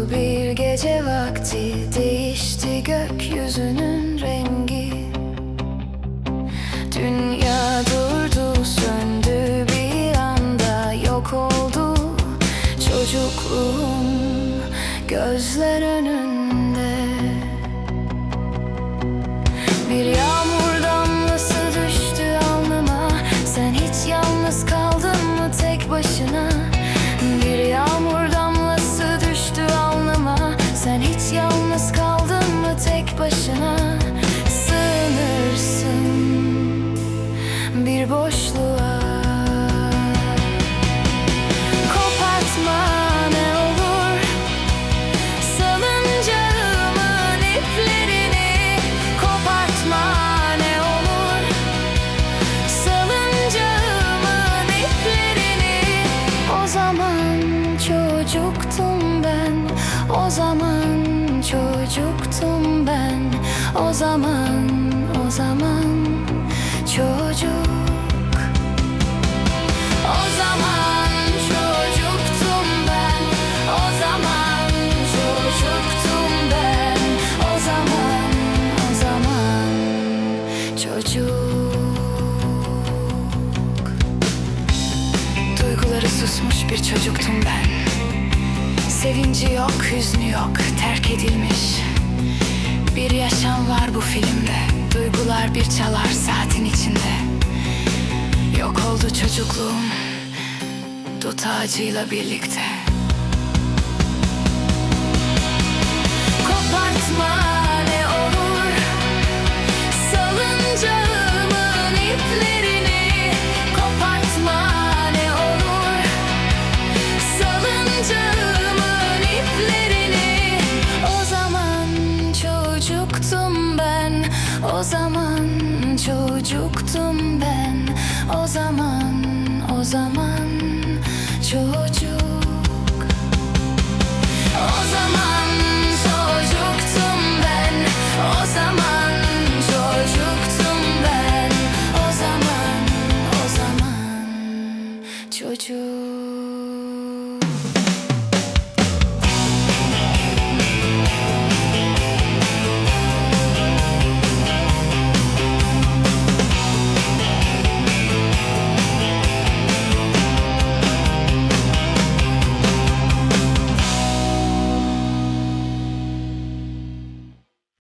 Nasıl bir gece vakti? Değişti gökyüzünün rengi. Dünya durdu söndü bir anda. Yok oldu Çocukluğum. Gözler önünde bir boşluğa. Kopartma ne olur Salıncağımın iplerini Kopartma ne olur Salıncağımın iplerini O zaman çocuktum ben O zaman çocuktum ben. O zaman o zaman çocuk susmuş bir çocuktum ben. Sevinci yok, hüznü yok, terk edilmiş. Bir yaşam var bu filmde. Duygular bir çalar saatin içinde. Yok oldu çocukluğum Dut ağacıyla birlikte. Kopartma çocuktum ben. O zaman, o zaman çocuk. O zaman çocuktum ben. O zaman çocuktum ben. O zaman, o zaman çocuk.